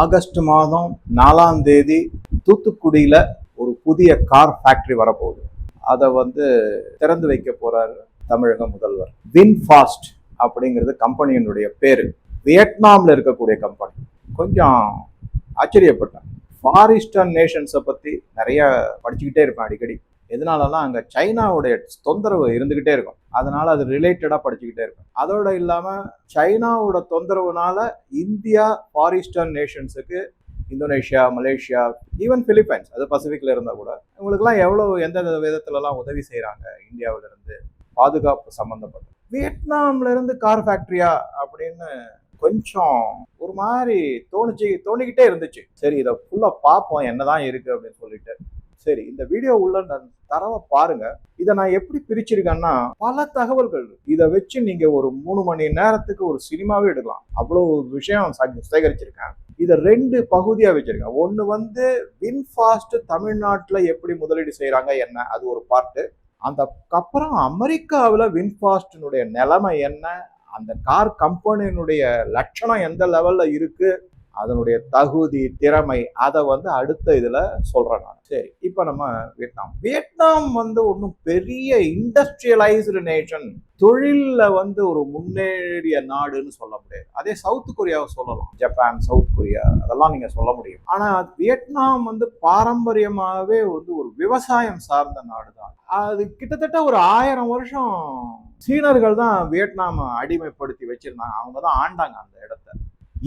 August மாதம் நாலாம் தேதி தூத்துக்குடியில் ஒரு புதிய கார் ஃபேக்டரி வரப்போகுது. அதை வந்து திறந்து வைக்க போகிறார் தமிழக முதல்வர். வின்ஃபாஸ்ட் அப்படிங்கிறது கம்பெனியினுடைய பேர். வியட்நாமில் இருக்கக்கூடிய கம்பெனி. கொஞ்சம் ஆச்சரியப்பட்டேன். ஃபார் நேஷன்ஸை பற்றி நிறைய படிச்சுக்கிட்டே இருப்பேன் அடிக்கடி. எதனாலலாம் அங்கே சைனாவுடைய தொந்தரவு இருந்துக்கிட்டே இருக்கும். அதனால அது ரிலேட்டடாக படிச்சுக்கிட்டே இருக்கும். அதோட இல்லாமல் சைனாவோட தொந்தரவுனால இந்தியா ஃபார் ஈஸ்டர்ன் நேஷன்ஸுக்கு இந்தோனேஷியா மலேசியா ஈவன் பிலிப்பைன்ஸ் அது பசிபிக்கில் இருந்தால் கூட இவங்களுக்குலாம் எவ்வளோ எந்தெந்த விதத்துலலாம் உதவி செய்கிறாங்க இந்தியாவிலேருந்து பாதுகாப்பு சம்மந்தப்பட்ட வியட்நாம்லேருந்து கார் ஃபேக்ட்ரியா அப்படின்னு கொஞ்சம் ஒரு மாதிரி தோணுச்சு தோணிக்கிட்டே இருந்துச்சு. சரி இதை ஃபுல்லாக பார்ப்போம் என்னதான் இருக்குது அப்படின்னு சொல்லிட்டு. சரி இந்த வீடியோ உள்ள தரவை பாருங்க. இதை நான் எப்படி பிரிச்சிருக்கேன்னா பல தகவல்கள் இதை வச்சு நீங்க ஒரு மூணு மணி நேரத்துக்கு ஒரு சினிமாவே எடுக்கலாம். அவ்வளோ விஷயம் சேகரிச்சிருக்கேன். இதை ரெண்டு பகுதியாக வச்சிருக்கேன். ஒன்று வந்து வின்ஃபாஸ்ட் தமிழ்நாட்டில் எப்படி முதலீடு செய்கிறாங்க என்ன? அது ஒரு பார்ட்டு அதுக்கப்புறம் அமெரிக்காவில் வின்ஃபாஸ்டினுடைய நிலைமை என்ன? அந்த கார் கம்பெனியினுடைய லட்சணம் எந்த லெவலில் இருக்குது அதனுடைய தகுதி திறமை அதை வந்து அடுத்த இதில் சொல்கிறேன் நான். சரி இப்போ நம்ம வியட்நாம். வியட்நாம் வந்து ஒன்றும் பெரிய இண்டஸ்ட்ரியலைஸ்டு நேஷன் தொழிலில் வந்து ஒரு முன்னேறிய நாடுன்னு சொல்ல முடியாது. அதே சவுத் கொரியாவை சொல்லலாம். ஜப்பான் சவுத் கொரியா அதெல்லாம் நீங்கள் சொல்ல முடியும். ஆனால் வியட்நாம் வந்து பாரம்பரியமாகவே வந்து ஒரு விவசாயம் சார்ந்த நாடு தான் அது கிட்டத்தட்ட ஒரு ஆயிரம் வருஷம் சீனர்கள் தான் வியட்நாமை அடிமைப்படுத்தி வச்சிருந்தாங்க. அவங்க தான் ஆண்டாங்க அந்த இடத்த.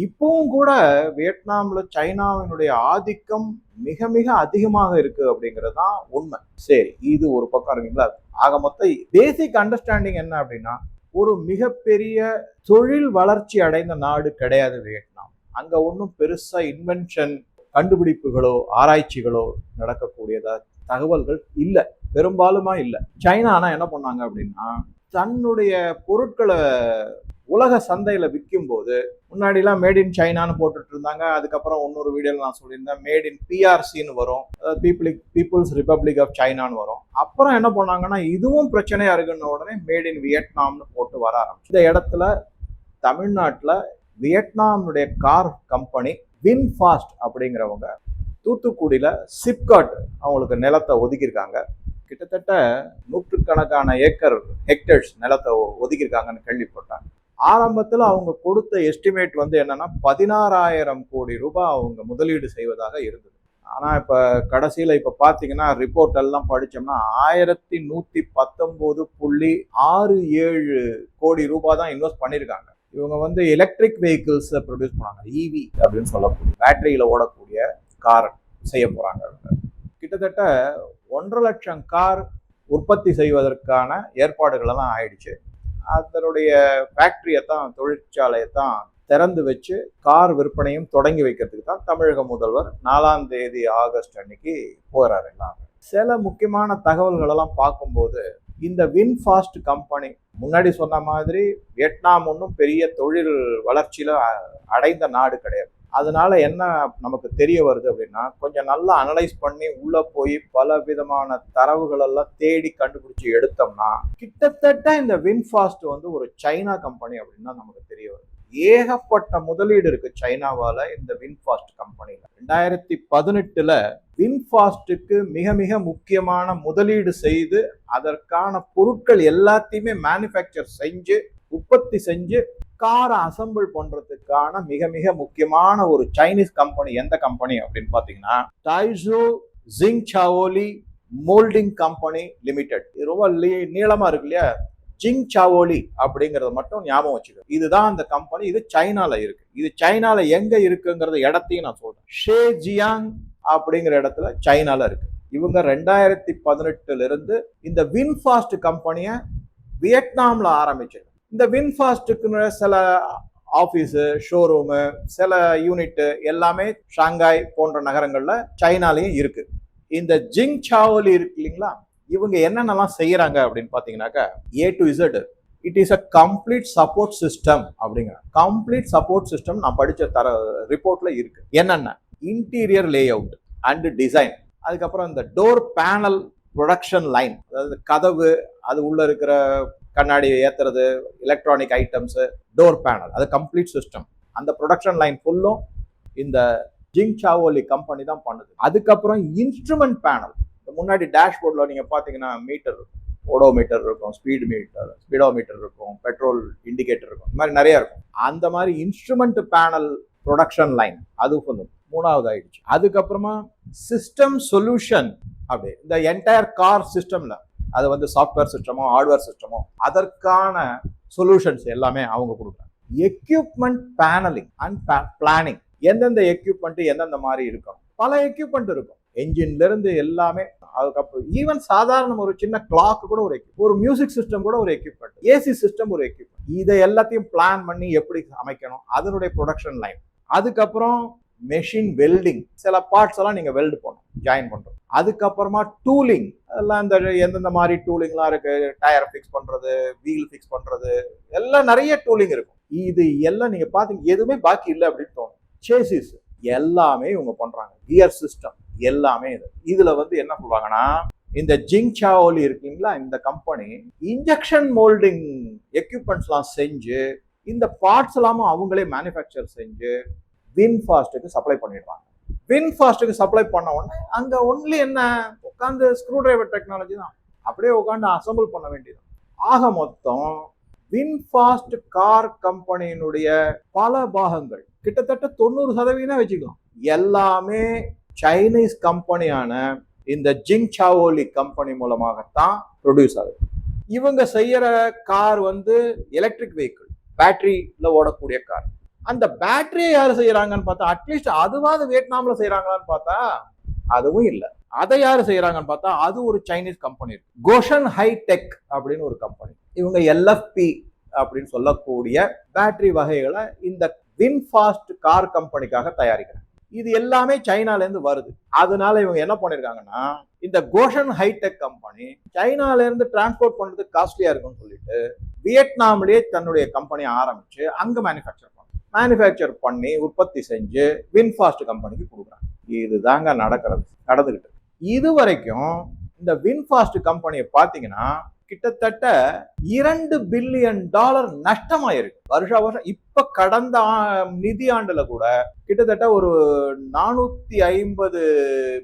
இப்பவும் கூட வியட்நாமில் சைனாவினுடைய ஆதிக்கம் மிக மிக அதிகமாக இருக்கு அப்படிங்கிறது தான் உண்மை. சரி இது ஒரு பக்கம் இருக்குங்களா? ஆக மொத்த பேசிக் அண்டர்ஸ்டாண்டிங் என்ன அப்படின்னா ஒரு மிகப்பெரிய தொழில் வளர்ச்சி அடைந்த நாடு கிடையாது வியட்நாம். அங்கே ஒன்றும் பெருசாக இன்வென்ஷன் கண்டுபிடிப்புகளோ ஆராய்ச்சிகளோ நடக்கக்கூடியதா தகவல்கள் இல்லை. பெரும்பாலுமா இல்லை. சைனானா என்ன பண்ணாங்க அப்படின்னா தன்னுடைய பொருட்களை உலக சந்தையில விற்கும் போது முன்னாடிலாம் மேட் இன் சைனான்னு போட்டுட்டு இருந்தாங்க அதுக்கப்புறம் இன்னொரு வீடியோல நான் சொல்லியிருந்தேன் மேட் இன் பிஆர்சின்னு வரும். பீப்புளிக் பீப்புள்ஸ் ரிப்பப்ளிக் ஆஃப் சைனான்னு வரும். அப்புறம் என்ன பண்ணாங்கன்னா இதுவும் பிரச்சனையா இருக்குன்ன உடனே மேட் இன் வியட்நாம்னு போட்டு வர ஆரம்பிச்சு இந்த இடத்துல தமிழ்நாட்டில் வியட்நாமுடைய கார் கம்பெனி வின்ஃபாஸ்ட் அப்படிங்கிறவங்க தூத்துக்குடியில் சிப்காட் அவங்களுக்கு நிலத்தை ஒதுக்கியிருக்காங்க. கிட்டத்தட்ட நூற்றுக்கணக்கான ஏக்கர் ஹெக்டர்ஸ் நிலத்தை ஒதுக்கியிருக்காங்கன்னு கேள்விப்பட்டாங்க ஆரம்பத்தில் அவங்க கொடுத்த எஸ்டிமேட் வந்து என்னன்னா பதினாறாயிரம் கோடி ரூபாய் அவங்க முதலீடு செய்வதாக இருந்தது. ஆனால் இப்போ கடைசியில் இப்போ பார்த்தீங்கன்னா ரிப்போர்ட் எல்லாம் படித்தோம்னா ஆயிரத்தி நூற்றி பத்தொம்போது புள்ளி ஆறு ஏழு கோடி ரூபாய் தான் இன்வெஸ்ட் பண்ணியிருக்காங்க இவங்க வந்து எலக்ட்ரிக் வெஹிக்கிள்ஸை ப்ரொடியூஸ் பண்ணாங்க. இவி அப்படின்னு சொல்லக்கூடிய பேட்டரியில் ஓடக்கூடிய கார் செய்ய போகிறாங்க கிட்டத்தட்ட ஒன்றரை லட்சம் கார் உற்பத்தி செய்வதற்கான ஏற்பாடுகள் எல்லாம் ஆயிடுச்சு. அதனுடைய ஃபேக்ட்ரியை தான் தொழிற்சாலையை தான் திறந்து வச்சு கார் விற்பனையும் தொடங்கி வைக்கிறதுக்கு தான் தமிழக முதல்வர் நாலாம் தேதி ஆகஸ்ட் அன்னைக்கு போகிறார் எல்லாமே சில முக்கியமான தகவல்களெல்லாம் பார்க்கும்போது இந்த வின்ஃபாஸ்ட் கம்பெனி முன்னாடி சொன்ன மாதிரி வியட்நாம் ஒன்றும் பெரிய தொழில் வளர்ச்சியில அடைந்த நாடு கிடையாது. அதனால என்ன நமக்கு தெரிய வருது அப்படின்னா கொஞ்சம் நல்லா அனலைஸ் பண்ணி உள்ள போய் பல விதமான தரவுகளெல்லாம் தேடி கண்டுபிடிச்சி எடுத்தோம்னா கிட்டத்தட்ட இந்த வின்ஃபாஸ்ட் வந்து ஒரு சைனா கம்பெனி அப்படின்னு தான் நமக்கு தெரிய வருது. ஏகப்பட்ட முதலீடு இருக்கு சைனாவால இந்த வின்ஃபாஸ்ட் கம்பெனியில ரெண்டாயிரத்தி பதினெட்டுல வின்ஃபாஸ்ட்டுக்கு மிக மிக முக்கியமான முதலீடு செய்து அதற்கான பொருட்கள் எல்லாத்தையுமே மேனுஃபேக்சர் செஞ்சு உற்பத்தி செஞ்சு காரை அசம்பிள் பண்றதுக்கான மிக மிக முக்கியமான ஒரு சைனீஸ் கம்பெனி எந்த கம்பெனி அப்படின்னு பாத்தீங்கன்னா டைசோ ஜிங் சாவோலி மோல்டிங் கம்பெனி லிமிடெட் இது ரொம்ப லீ- நீளமா இருக்கு இல்லையா? ஜிங் சாவோலி அப்படிங்கறத மட்டும் ஞாபகம் வச்சுக்கோ. இதுதான் அந்த கம்பெனி இது சைனால இருக்கு. இது சைனால எங்க இருக்குங்கிறத இடத்தையும் நான் சொல்றேன். ஷே ஜியாங் அப்படிங்கிற இடத்துல சைனால இருக்கு. இவங்க ரெண்டாயிரத்தி பதினெட்டுல இருந்து இந்த வின்ஃபாஸ்ட் கம்பெனியை வியட்நாம்ல ஆரம்பிச்சிருக்கு இந்த வின்ஃபாஸ்ட்டுக்கு சில ஆஃபீஸு ஷோரூமு சில யூனிட்டு எல்லாமே ஷாங்காய் போன்ற நகரங்களில் சைனாலேயும் இருக்குது இந்த ஜிங் சாவலி இருக்கு இல்லைங்களா? இவங்க என்னென்னலாம் செய்கிறாங்க அப்படின்னு பார்த்தீங்கன்னாக்கா A to Z it is a complete support system அப்படிங்கிற கம்ப்ளீட் சப்போர்ட் சிஸ்டம் நான் படித்த தர ரிப்போர்ட்டில் இருக்குது என்னென்ன? Interior layout and design அதுக்கப்புறம் இந்த டோர் பேனல் ப்ரொடக்ஷன் லைன் அதாவது கதவு அது உள்ளே இருக்கிற கண்ணாடி ஏத்துறது எலக்ட்ரானிக் ஐட்டம்ஸு டோர் பேனல் அது கம்ப்ளீட் சிஸ்டம் அந்த ப்ரொடக்ஷன் லைன் ஃபுல்லும் இந்த ஜிங் சாவோலி கம்பெனி தான் பண்ணுது. அதுக்கப்புறம் இன்ஸ்ட்ருமெண்ட் பேனல் முன்னாடி டேஷ்போர்டில் நீங்கள் பார்த்தீங்கன்னா மீட்டர் ஓடோ மீட்டர் இருக்கும் ஸ்பீடு மீட்டர் ஸ்பீடோ மீட்டர் இருக்கும் பெட்ரோல் இண்டிகேட்டர் இருக்கும் இந்த மாதிரி நிறைய இருக்கும். அந்த மாதிரி இன்ஸ்ட்ருமெண்ட் பேனல் ப்ரொடக்ஷன் லைன் அது கொஞ்சம் மூணாவது ஆயிடுச்சு. அதுக்கப்புறமா சிஸ்டம் சொல்யூஷன் அப்படி இந்த என்டையர் கார் சிஸ்டம்ல அது வந்து சாஃப்ட்வேர் சிஸ்டமோ ஹார்ட்வேர் சிஸ்டமோ அதற்கான சொல்யூஷன்ஸ் எல்லாமே அவங்க கொடுக்குறாங்க. எக்யூப்மெண்ட் பேனலிங் அண்ட் பிளானிங் எந்தெந்த எக்யூப்மெண்ட் எந்தெந்த மாதிரி இருக்கணும். பல எக்யூப்மெண்ட் இருக்கும். என்ஜின்ல இருந்து எல்லாமே அதுக்கப்புறம் ஈவன் சாதாரண ஒரு சின்ன கிளாக் கூட ஒரு எக்யூப் ஒரு மியூசிக் சிஸ்டம் கூட ஒரு எக்யூப்மெண்ட் ஏசி சிஸ்டம் ஒரு எக்யூப்மெண்ட் இதை எல்லாத்தையும் பிளான் பண்ணி எப்படி அமைக்கணும்? அதனுடைய ப்ரொடக்ஷன் லைன் அதுக்கப்புறம் மெஷின் வெல்டிங் சில பார்ட்ஸ் எல்லாம் நீங்கள் வெல்டு பண்ணணும் ஜாயின் பண்ணுறோம் அதுக்கப்புறமா டூலிங் அதெல்லாம் இந்த எந்தெந்த மாதிரி டூலிங்லாம் இருக்குது டயர் ஃபிக்ஸ் பண்ணுறது வீல் ஃபிக்ஸ் பண்ணுறது எல்லாம் நிறைய டூலிங் இருக்கும். இது எல்லாம் நீங்கள் பார்த்தீங்க எதுவுமே பாக்கி இல்லை அப்படின்னு தோணும். சேசிஸ் எல்லாமே இவங்க பண்ணுறாங்க கியர் சிஸ்டம் எல்லாமே இது. இதில் வந்து என்ன சொல்றாங்கன்னா இந்த ஜிங் சாவோலி இருக்குங்களா இந்த கம்பெனி இன்ஜெக்ஷன் மோல்டிங் எக்யூப்மெண்ட்ஸ்லாம் செஞ்சு இந்த பார்ட்ஸ் எல்லாமும் அவங்களே மேனுஃபேக்சர் செஞ்சு வின்ஃபாஸ்ட்டுக்கு சப்ளை பண்ணிடுறாங்க வின் ஃபாஸ்ட்டுக்கு சப்ளை பண்ண உடனே அங்கே ஒன்லி என்ன? உட்காந்து ஸ்க்ரூ டிரைவர் டெக்னாலஜி தான். அப்படியே உட்காந்து அசம்பிள் பண்ண வேண்டியது. ஆக மொத்தம் வின்ஃபாஸ்ட் கார் கம்பெனியினுடைய பல பாகங்கள் கிட்டத்தட்ட தொண்ணூறு சதவீதம் வச்சுக்கலாம் எல்லாமே சைனீஸ் கம்பெனியான இந்த ஜிங் சாவோலி கம்பெனி மூலமாகத்தான் ப்ரொடியூஸ் ஆகுது. இவங்க செய்யற கார் வந்து எலக்ட்ரிக் வெஹிக்கிள் பேட்டரியில் ஓடக்கூடிய கார் அந்த பேட்டரியை யார் செய்யறாங்கன்னு பார்த்தா அட்லீஸ்ட் அதுவாது வியட்நாம்ல செய்யறாங்களான்னு பார்த்தா அதுவும் இல்லை. அதை யார் செய்யறாங்கன்னு பார்த்தா அது ஒரு சைனீஸ் கம்பெனி இருக்கு. கோஷன் ஹைடெக் அப்படின்னு ஒரு கம்பெனி இவங்க எல்எஃப்பி அப்படின்னு சொல்லக்கூடிய பேட்டரி வகைகளை இந்த வின்ஃபாஸ்ட் கார் கம்பெனிக்காக தயாரிக்கிறாங்க. இது எல்லாமே சைனாலேருந்து வருது. அதனால இவங்க என்ன பண்ணியிருக்காங்கன்னா இந்த கோஷன் ஹைடெக் கம்பெனி சைனாலேருந்து டிரான்ஸ்போர்ட் பண்ணுறது காஸ்ட்லியாக இருக்கும்னு சொல்லிட்டு வியட்நாம்லேயே தன்னுடைய கம்பெனி ஆரம்பிச்சு அங்கே மேனுஃபேக்சர் மேனுஃபேக்சர் பண்ணி உற்பத்தி செஞ்சு வின்ஃபாஸ்ட் கம்பெனிக்கு கொடுக்குறாங்க. இதுதாங்க நடக்கிறது நடந்துக்கிட்டு இது வரைக்கும் இந்த வின்ஃபாஸ்ட் கம்பெனியை பார்த்தீங்கன்னா கிட்டத்தட்ட இரண்டு பில்லியன் டாலர் நஷ்டமாயிருக்கு. வருஷா வருஷம் இப்ப கடந்த ஆ- நிதி ஆண்டுல கூட கிட்டத்தட்ட ஒரு நானூத்தி ஐம்பது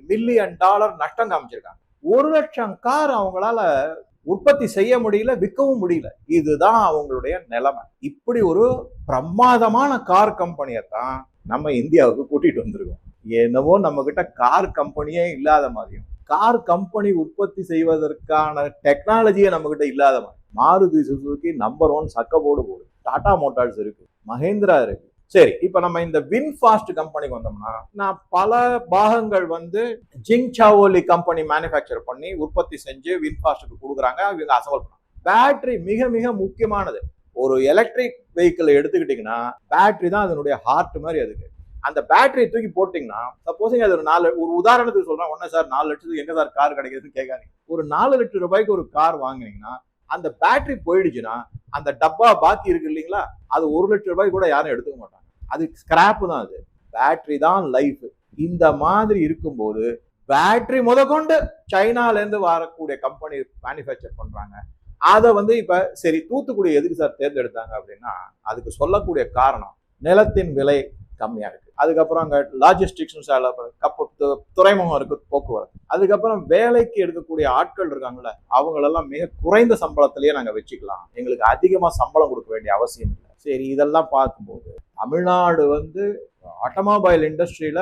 மில்லியன் டாலர் நஷ்டம் காமிச்சிருக்காங்க. ஒரு லட்சம் கார் அவங்களால உற்பத்தி செய்ய முடியல விற்கவும் முடியல. இதுதான் அவங்களுடைய நிலைமை. இப்படி ஒரு பிரமாதமான கார் கம்பெனியை தான் நம்ம இந்தியாவுக்கு கூட்டிட்டு வந்திருக்கோம். என்னவோ நம்ம கிட்ட கார் கம்பெனியே இல்லாத மாதிரியும் கார் கம்பெனி உற்பத்தி செய்வதற்கான டெக்னாலஜியே நம்ம கிட்ட இல்லாத மாதிரி. மாருதி சுசுகி நம்பர் ஒன் சக்க போர்டு போடு. டாடா மோட்டார்ஸ் இருக்கு. மஹேந்திரா இருக்கு. சரி இப்ப நம்ம இந்த வின் ஃபாஸ்ட் கம்பெனிக்கு வந்தோம்னா நான் பல பாகங்கள் வந்து ஜிங் சாவோலி கம்பெனி மேனுஃபேக்சர் பண்ணி உற்பத்தி செஞ்சு வின் ஃபாஸ்ட்டுக்கு கொடுக்குறாங்க. இவங்க அசம்பல் பண்ணாங்க. பேட்டரி மிக மிக முக்கியமானது. ஒரு எலக்ட்ரிக் வெஹிக்கிள் எடுத்துக்கிட்டிங்கன்னா பேட்டரி தான் அதனுடைய ஹார்ட் மாதிரி அதுக்கு. அந்த பேட்டரி தூக்கி போட்டிங்கன்னா சப்போஸிங் அது ஒரு நாலு ஒரு உதாரணத்துக்கு சொல்கிறேன் ஒன்றும் சார் நாலு லட்சத்துக்கு எங்கே சார் கார் கிடைக்குதுன்னு கேட்காதீங்க. ஒரு நாலு லட்சம் ரூபாய்க்கு ஒரு கார் வாங்குனீங்கன்னா அந்த பேட்டரி போயிடுச்சுன்னா அந்த டப்பா பாக்கி இருக்கு இல்லைங்களா? அது ஒரு லட்சம் ரூபாய்க்கு கூட யாரும் எடுத்துக்க மாட்டாங்க. அது ஸ்கிராப்பு தான் அது. பேட்ரி தான் லைஃப் இந்த மாதிரி இருக்கும்போது பேட்ரி முதற்கொண்டு சைனாலேருந்து வரக்கூடிய கம்பெனி மேனுஃபேக்சர் பண்ணுறாங்க அதை வந்து இப்போ சரி தூத்துக்குடி எதுக்கு சார் தேர்ந்தெடுத்தாங்க அப்படின்னா அதுக்கு சொல்லக்கூடிய காரணம் நிலத்தின் விலை கம்மியாக இருக்குது அதுக்கப்புறம் அங்கே லாஜிஸ்டிக்ஸ் கப்பு து- துறைமுகம் இருக்கு போக்குவரத்து. அதுக்கப்புறம் வேலைக்கு எடுக்கக்கூடிய ஆட்கள் இருக்காங்கல்ல அவங்களெல்லாம் மிக குறைந்த சம்பளத்திலேயே நாங்கள் வச்சுக்கலாம். எங்களுக்கு அதிகமாக சம்பளம் கொடுக்க வேண்டிய அவசியம் இல்லை. சரி இதெல்லாம் பார்க்கும்போது தமிழ்நாடு வந்து ஆட்டோமொபைல் இண்டஸ்ட்ரியில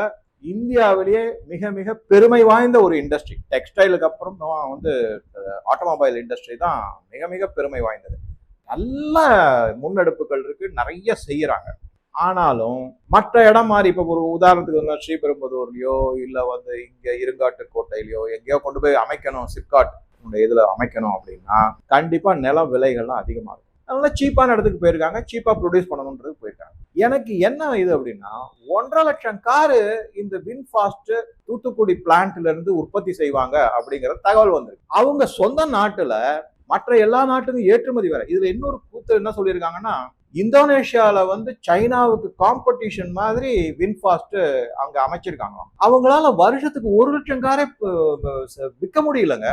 இந்தியாவிலேயே மிக மிக பெருமை வாய்ந்த ஒரு இண்டஸ்ட்ரி. டெக்ஸ்டைலுக்கு அப்புறம் வந்து ஆட்டோமொபைல் இண்டஸ்ட்ரி தான் மிக மிக பெருமை வாய்ந்தது. நல்ல முன்னெடுப்புகள் இருக்கு நிறைய செய்யறாங்க. ஆனாலும் மற்ற இடம் மாதிரி இப்போ ஒரு உதாரணத்துக்கு வந்து ஸ்ரீபெரும்புதூர்லயோ இல்லை வந்து இங்கே இருங்காட்டு கோட்டையிலையோ எங்கேயோ கொண்டு போய் அமைக்கணும் சிப்காட் இதில் அமைக்கணும் அப்படின்னா கண்டிப்பாக நிலம் விலைகள்லாம் அதிகமா இருக்கும். அதனால சீப்பான இடத்துக்கு போயிருக்காங்க சீப்பாக ப்ரொடியூஸ் பண்ணணுன்றதுக்கு போயிருக்காங்க. எனக்கு என்ன இது அப்படின்னா ஒன்றரை லட்சம் காரு இந்த வின்ஃபாஸ்ட் தூத்துக்குடி பிளான்ட்ல இருந்து உற்பத்தி செய்வாங்க அப்படிங்கிற தகவல் வந்திருக்கு. அவங்க சொந்த நாட்டுல மற்ற எல்லா நாட்டுக்கும் ஏற்றுமதி வேற. இதுல இன்னொரு கூத்து என்ன சொல்லியிருக்காங்கன்னா இந்தோனேஷியால வந்து சைனாவுக்கு காம்படிஷன் மாதிரி வின்ஃபாஸ்ட் அங்க அமைச்சிருக்காங்களாம். அவங்களால வருஷத்துக்கு ஒரு லட்சம் காரே விற்க முடியலங்க.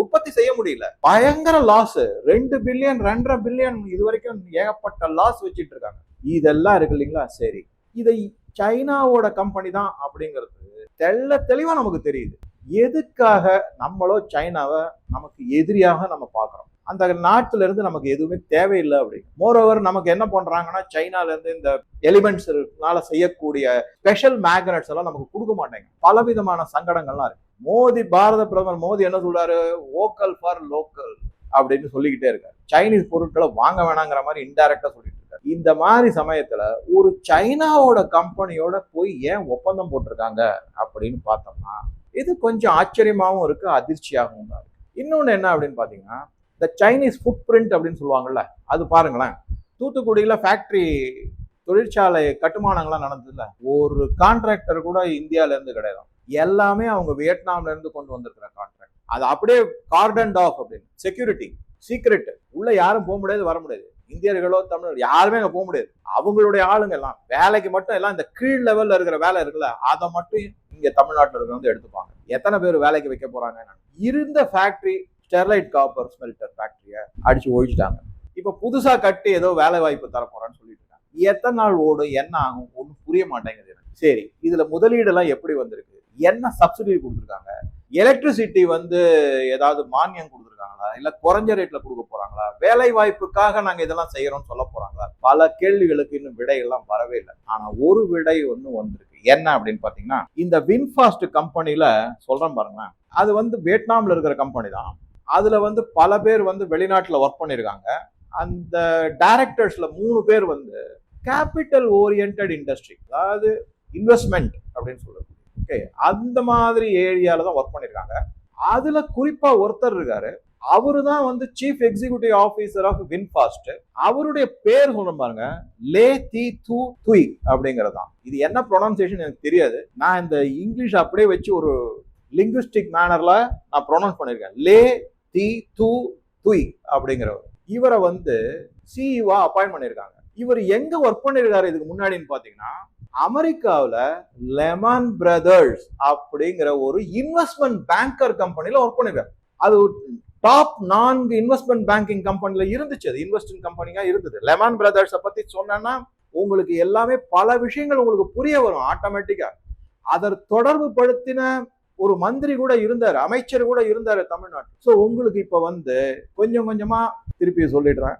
உற்பத்தி செய்ய முடியல. பயங்கர லாஸ் ரெண்டு பில்லியன் ரெண்டரை பில்லியன் இது வரைக்கும் ஏகப்பட்ட லாஸ் வச்சுட்டு இருக்காங்க. இதெல்லாம் இருக்கு இல்லைங்களா? சரி. இதை சைனாவோட கம்பெனி தான் அப்படிங்கிறது தெள்ள தெளிவாக நமக்கு தெரியுது. எதுக்காக நம்மளோ சைனாவை நமக்கு எதிரியாக நம்ம பார்க்குறோம்? அந்த நாட்டுல இருந்து நமக்கு எதுவுமே தேவையில்லை அப்படின்னு. மோரோவர் நமக்கு என்ன பண்றாங்கன்னா சைனால இருந்து இந்த எலிமெண்ட்ஸ்னால செய்யக்கூடிய ஸ்பெஷல் மேக்னட்ஸ் எல்லாம் நமக்கு கொடுக்க மாட்டாங்க. பலவிதமான சங்கடங்கள்லாம் இருக்கு. மோடி பாரத பிரதமர் மோடி என்ன சொல்றாரு? ஓக்கல் ஃபார் லோக்கல் அப்படின்னு சொல்லிக்கிட்டே இருக்காரு. சைனீஸ் பொருட்களை வாங்க வேணாங்கிற மாதிரி இன்டைரக்டா சொல்லிட்டு இந்த மாதிரி சமயத்துல ஒரு சைனாவோட கம்பெனியோட போய் ஏன் ஒப்பந்தம் போட்டிருக்காங்க அப்படின்னு பார்த்தோம்னா இது கொஞ்சம் ஆச்சரியமாகவும் இருக்கு அதிர்ச்சியாகவும் தான் இருக்கு. இன்னொன்று என்ன அப்படின்னு பார்த்தீங்கன்னா இந்த சைனீஸ் ஃபுட் பிரிண்ட் அப்படின்னு சொல்லுவாங்கல்ல அது பாருங்களேன். தூத்துக்குடியில் ஃபேக்ட்ரி தொழிற்சாலை கட்டுமானங்கள்லாம் நடந்ததுல ஒரு கான்ட்ராக்டர் கூட இந்தியாவிலேருந்து கிடையாது. எல்லாமே அவங்க வியட்நாம்லேருந்து கொண்டு வந்திருக்கிற கான்ட்ராக்ட் அது அப்படியே கார்டன் ஆஃப் அப்படின்னு செக்யூரிட்டி சீக்ரெட் உள்ள யாரும் போக முடியாது வர முடியாது. இந்தியர்களோ தமிழர் யாருமே அங்கே போக முடியாது. அவங்களுடைய ஆளுங்க எல்லாம் வேலைக்கு மட்டும் எல்லாம் இந்த கீழ் லெவல்ல இருக்கிற வேலை இருக்குல்ல அதை மட்டும் இங்க தமிழ்நாட்டில் வந்து எடுத்துப்பாங்க. எத்தனை பேர் வேலைக்கு வைக்க போறாங்க இருந்த ஃபேக்டரி ஸ்டெர்லைட் காப்பர் ஸ்மெல்டர் ஃபேக்டரியை அடிச்சு ஒழிச்சிட்டாங்க. இப்போ புதுசா கட்டி ஏதோ வேலை வாய்ப்பு தரப்போறான்னு சொல்லிட்டு இருக்காங்க. எத்தனை நாள் ஓடும் என்ன ஆகும் ஒன்றும் புரிய மாட்டேங்குது எனக்கு. சரி இதுல முதலீடு எல்லாம் எப்படி வந்திருக்கு? என்ன சப்சிடி கொடுத்துருக்காங்க? எலக்ட்ரிசிட்டி வந்து ஏதாவது மானியம் கொடுத்துருக்காங்க. போறாங்களா? இல்ல குறைஞ்ச ரேட்ல கொடுக்க போறாங்களா? வேலை வாய்ப்புக்காக நாங்க இதெல்லாம் செய்யறோம்னு சொல்ல போறாங்களா? பல கேள்விகளுக்கு இன்னும் விடையெல்லாம் வரவே இல்லை. ஆனா ஒரு விடை ஒண்ணு வந்திருக்கு. என்ன அப்படின்னு பாத்தீங்கன்னா இந்த வின்ஃபாஸ்ட் கம்பெனில சொல்றேன் பாருங்களேன் அது வந்து வியட்நாம்ல இருக்கிற கம்பெனி தான். அதுல வந்து பல பேர் வந்து வெளிநாட்டுல ஒர்க் பண்ணிருக்காங்க. அந்த டைரக்டர்ஸ்ல மூணு பேர் வந்து கேபிட்டல் ஓரியன்ட் இண்டஸ்ட்ரி அதாவது இன்வெஸ்ட்மெண்ட் அப்படின்னு சொல்றது ஓகே அந்த மாதிரி ஏரியாவில் தான் ஒர்க் பண்ணியிருக்காங்க அதில் குறிப்பாக ஒருத்தர் இருக்காரு. அவரு தான் வந்து chief executive officer of VinFast அவருடைய பேர் சொல்ற பாருங்க. லே தி தூ துய் அப்படிங்கிறது தான் இது என்ன ப்ரொனன்சியேஷன் எனக்கு தெரியாது. நான் இந்த இங்கிலீஷ் அப்படியே வச்சு ஒரு லிங்குஸ்டிக் மேனர்ல நான் ப்ரொனவுன்ஸ் பண்ணிருக்கேன் லே தி தூ துய் அப்படிங்கிறவர். இவரை வந்து சிஇஓ அப்பாயிண்ட் பண்ணியிருக்காங்க. இவர் எங்க ஒர்க் பண்ணிருக்காரு இதுக்கு முன்னாடின்னு பாத்தீங்கன்னா அமெரிக்காவில் லெமன் பிரதர்ஸ் அப்படிங்கிற ஒரு இன்வெஸ்ட்மெண்ட் பேங்கர் கம்பெனியில் ஒர்க் பண்ணிருக்காரு அது டாப் நான்கு இன்வெஸ்ட்மெண்ட் பேங்கிங் கம்பெனியில் இருந்துச்சு. அது இன்வெஸ்டிங் கம்பெனியாக இருந்தது. லெமன் பிரதர்ஸை பற்றி சொன்னேன்னா உங்களுக்கு எல்லாமே பல விஷயங்கள் உங்களுக்கு புரிய வரும் ஆட்டோமேட்டிக்காக அதை தொடர்பு படுத்தின ஒரு மந்திரி கூட இருந்தார் அமைச்சர் கூட இருந்தார் தமிழ்நாட்டு ஸோ உங்களுக்கு இப்போ வந்து கொஞ்சம் கொஞ்சமாக திருப்பி சொல்லிடுறேன்.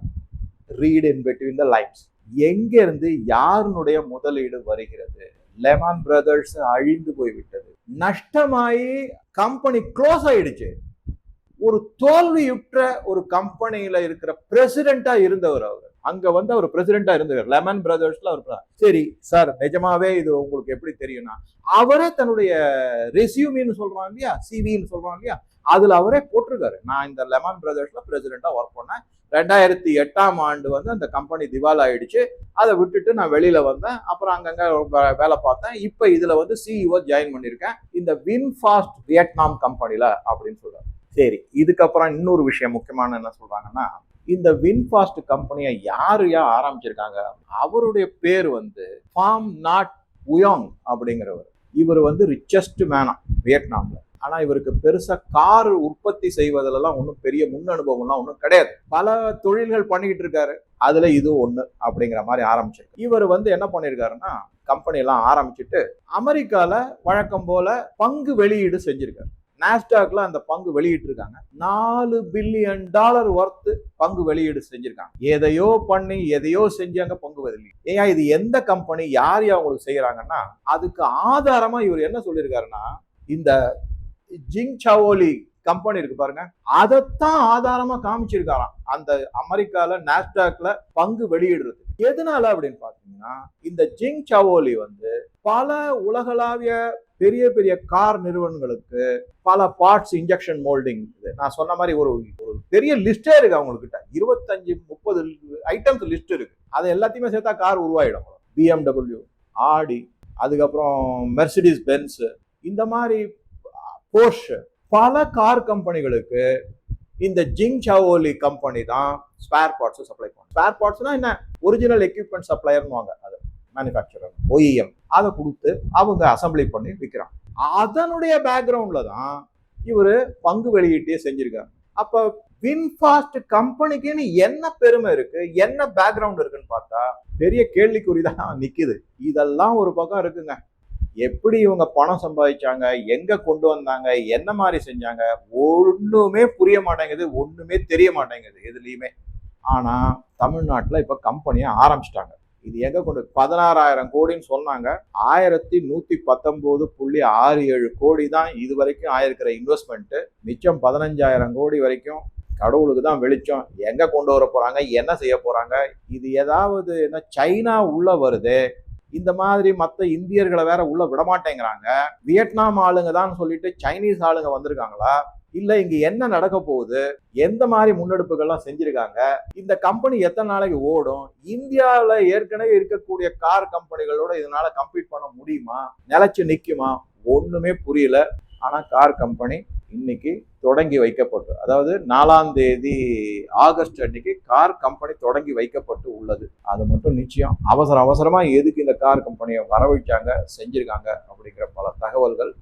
Read in between the lines எங்கேருந்து யாருனுடைய முதலீடு வருகிறது? லெமன் பிரதர்ஸ் அழிந்து போய்விட்டது. நஷ்டமாயி கம்பெனி க்ளோஸ் ஆயிடுச்சு. ஒரு தோல்வியுற்ற ஒரு கம்பெனியில இருக்கிற பிரசிடென்டா இருந்தவர் அவர். அங்க வந்து அவர் பிரசிடென்டா இருந்தவர். லெமன் பிரதர்ஸ்ல அவர் சரி சார் நிஜமாவே இது உங்களுக்கு எப்படி தெரியும்னா அவரே தன்னுடைய ரெசியூமின்னு சொல்றான் இல்லையா? சிவின்னு சொல்றான் இல்லையா? அதுல அவரே போட்டிருக்காரு. நான் இந்த லெமன் பிரதர்ஸ்ல பிரசிடென்டா ஒர்க் பண்ணேன். ரெண்டாயிரத்தி எட்டாம் ஆண்டு வந்து அந்த கம்பெனி திவால் ஆயிடுச்சு அதை விட்டுட்டு நான் வெளியில வந்தேன். அப்புறம் அங்கங்க வேலை பார்த்தேன். இப்போ இதுல வந்து சிஇஓ ஜாயின் பண்ணியிருக்கேன். இந்த வின்ஃபாஸ்ட் வியட்நாம் கம்பெனில அப்படின்னு சொல்றாரு. சரி இதுக்கப்புறம் இன்னொரு விஷயம் முக்கியமான என்ன சொல்றாங்கன்னா இந்த வின்ஃபாஸ்ட் கம்பெனியை யாரு யா ஆரம்பிச்சிருக்காங்க? அவருடைய பேர் வந்து ஃபார்ம் நாட் உயாங் அப்படிங்கிறவர். இவர் வந்து ரிச்சஸ்ட் மேனா வியட்நாம்ல. ஆனா இவருக்கு பெருசா கார் உற்பத்தி செய்வதிலெல்லாம் ஒன்றும் பெரிய முன் அனுபவம்லாம் ஒன்றும் கிடையாது. பல தொழில்கள் பண்ணிக்கிட்டு இருக்காரு. அதுல இது ஒன்று அப்படிங்கிற மாதிரி ஆரம்பிச்சிருக்கு. இவர் வந்து என்ன பண்ணியிருக்காருன்னா கம்பெனிலாம் ஆரம்பிச்சுட்டு அமெரிக்காவில் வழக்கம் போல பங்கு வெளியீடு செஞ்சிருக்காரு. நாஸ்டாக்ல அந்த பங்கு வெளியிட்டு இருக்காங்க நாலு பில்லியன் டாலர் ஒர்த்து பங்கு வெளியீடு செஞ்சிருக்காங்க. எதையோ பண்ணி எதையோ செஞ்சாங்க பங்கு வெளியீடு ஏன் இது எந்த கம்பெனி யார் அவங்களுக்கு செய்யறாங்கன்னா அதுக்கு ஆதாரமா இவர் என்ன சொல்லியிருக்காருன்னா இந்த ஜிங் சவோலி கம்பெனி இருக்கு பாருங்க அதைத்தான் ஆதாரமா காமிச்சிருக்காராம். அந்த அமெரிக்கால நாஸ்டாக்ல பங்கு வெளியிடுறது. எதனால அப்படின்னு பாத்தீங்கன்னா இந்த ஜிங் சவோலி வந்து பல உலகளாவிய பெரிய பெரிய கார் நிறுவனங்களுக்கு பல பார்ட்ஸ் இன்ஜெக்ஷன் மோல்டிங் நான் சொன்ன மாதிரி ஒரு ஒரு பெரிய லிஸ்டே இருக்கு அவங்கக்கிட்ட இருபத்தஞ்சு முப்பது ஐட்டம்ஸ் லிஸ்ட் இருக்கு. அதை எல்லாத்தையுமே சேர்த்தா கார் உருவாயிடும். பிஎம்டபிள்யூ ஆடி அதுக்கப்புறம் மெர்சிடிஸ் பென்ஸ் இந்த மாதிரி போர்ஷ் பல கார் கம்பெனிகளுக்கு இந்த ஜிங் சவோலி கம்பெனி தான் ஸ்பேர் பார்ட்ஸ் சப்ளை பண்ணும். ஸ்பேர் பார்ட்ஸ்னா என்ன? ஒரிஜினல் எக்யூப்மெண்ட் சப்ளையர்னுவாங்க அது. மேனுஃபேக்சரர் ஒய்எம் அதை கொடுத்து அவங்க அசம்பிளி பண்ணி விற்கிறான் அதனுடைய பேக்ரவுண்டில் தான் இவர் பங்கு வெளியீட்டையே செஞ்சுருக்காரு. அப்போ வின்ஃபாஸ்ட் கம்பெனிக்குன்னு என்ன பெருமை இருக்கு என்ன பேக்ரவுண்ட் இருக்குன்னு பார்த்தா பெரிய கேள்விக்குறி தான் நிற்கிது இதெல்லாம் ஒரு பக்கம் இருக்குங்க. எப்படி இவங்க பணம் சம்பாதிச்சாங்க எங்க கொண்டு வந்தாங்க என்ன மாதிரி செஞ்சாங்க ஒன்றுமே புரிய மாட்டேங்குது ஒன்றுமே தெரிய மாட்டேங்குது எதுலேயுமே. ஆனால் தமிழ்நாட்டில் இப்போ கம்பெனியை ஆரம்பிச்சிட்டாங்க. இது எங்க கொண்டு பதினாறாயிரம் கோடின்னு சொன்னாங்க. ஆயிரத்தி நூத்தி பத்தொன்பது புள்ளி ஆறு ஏழு கோடி தான் இது வரைக்கும் ஆயிருக்கிற இன்வெஸ்ட்மெண்ட் மிச்சம் பதினஞ்சாயிரம் கோடி வரைக்கும் கடவுளுக்கு தான் வெளிச்சம். எங்க கொண்டு வர போறாங்க? என்ன செய்ய போறாங்க? இது ஏதாவது என்ன சைனா உள்ள வருது. இந்த மாதிரி மற்ற இந்தியர்களை வேற உள்ள விட மாட்டேங்கிறாங்க வியட்நாம் ஆளுங்க தான் சொல்லிட்டு சைனீஸ் ஆளுங்க வந்திருக்காங்களா? இல்லை இங்க என்ன நடக்க போகுது? எந்த மாதிரி முன்னெடுப்புகள்லாம் செஞ்சிருக்காங்க? இந்த கம்பெனி எத்தனை நாளைக்கு ஓடும்? இந்தியாவில் ஏற்கனவே இருக்கக்கூடிய கார் கம்பெனிகளோட இதனால கம்ப்ளீட் பண்ண முடியுமா? நிலச்சி நிற்குமா ஒன்றுமே புரியல. ஆனால் கார் கம்பெனி இன்னைக்கு தொடங்கி வைக்கப்பட்டு அதாவது நாலாம் தேதி ஆகஸ்ட் அன்னைக்கு கார் கம்பெனி தொடங்கி வைக்கப்பட்டு உள்ளது. அது மட்டும் நிச்சயம். அவசர அவசரமாக எதுக்கு இந்த கார் கம்பெனியை வரவழைச்சாங்க செஞ்சிருக்காங்க அப்படிங்கிற பல தகவல்கள்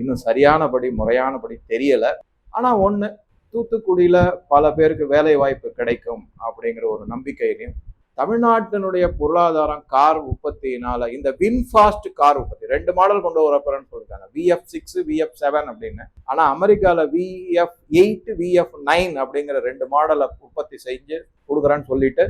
இன்னும் சரியானபடி முறையானபடி தெரியலை. ஆனால் ஒன்று தூத்துக்குடியில் பல பேருக்கு வேலை வாய்ப்பு கிடைக்கும் அப்படிங்கிற ஒரு நம்பிக்கையிலையும் தமிழ்நாட்டினுடைய பொருளாதாரம் கார் உற்பத்தினால இந்த வின்ஃபாஸ்ட் கார் உற்பத்தி ரெண்டு மாடல் கொண்டு வரப்போறேன்னு சொல்லியிருக்காங்க விஎஃப் சிக்ஸ் விஎஃப் செவன் அப்படின்னு. ஆனால் அமெரிக்காவில் விஎஃப் எயிட் விஎஃப் நைன் அப்படிங்கிற ரெண்டு மாடலை உற்பத்தி செஞ்சு கொடுக்குறேன்னு சொல்லிட்டு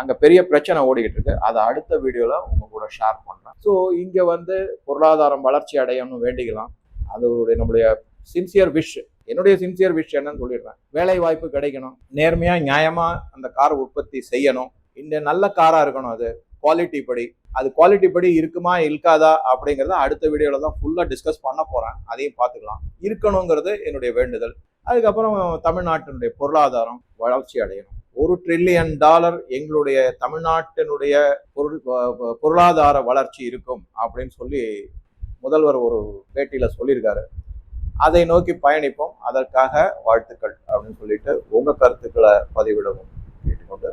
அங்கே பெரிய பிரச்சனை ஓடிக்கிட்டு இருக்கு. அதை அடுத்த வீடியோவில் உங்க கூட ஷேர் பண்ணுறேன் ஸோ இங்கே வந்து பொருளாதாரம் வளர்ச்சி அடையணும்னு வேண்டிக்கலாம். அது நம்முடைய நம்மளுடைய சின்சியர் விஷ் என்னுடைய சின்சியர் விஷயம் என்னன்னு சொல்லிடுறேன். வேலை வாய்ப்பு கிடைக்கணும். நேர்மையாக நியாயமாக அந்த கார் உற்பத்தி செய்யணும். இந்த நல்ல காராக இருக்கணும் அது. குவாலிட்டி படி. அது குவாலிட்டி படி இருக்குமா இருக்காதா அப்படிங்கிறத அடுத்த வீடியோவில் தான் ஃபுல்லாக டிஸ்கஸ் பண்ண போகிறேன் அதையும் பார்த்துக்கலாம். இருக்கணுங்கிறது என்னுடைய வேண்டுதல். அதுக்கப்புறம் தமிழ்நாட்டினுடைய பொருளாதாரம் வளர்ச்சி அடையணும். ஒரு ட்ரில்லியன் டாலர் எங்களுடைய தமிழ்நாட்டினுடைய பொருள் பொருளாதார வளர்ச்சி இருக்கும் அப்படின்னு சொல்லி முதல்வர் ஒரு பேட்டியில் சொல்லியிருக்காரு. அதை நோக்கி பயணிப்போம். அதற்காக வாழ்த்துக்கள் அப்படின்னு சொல்லிட்டு உங்க கருத்துக்களை பதிவிடவும் கேட்டுக்கொண்டு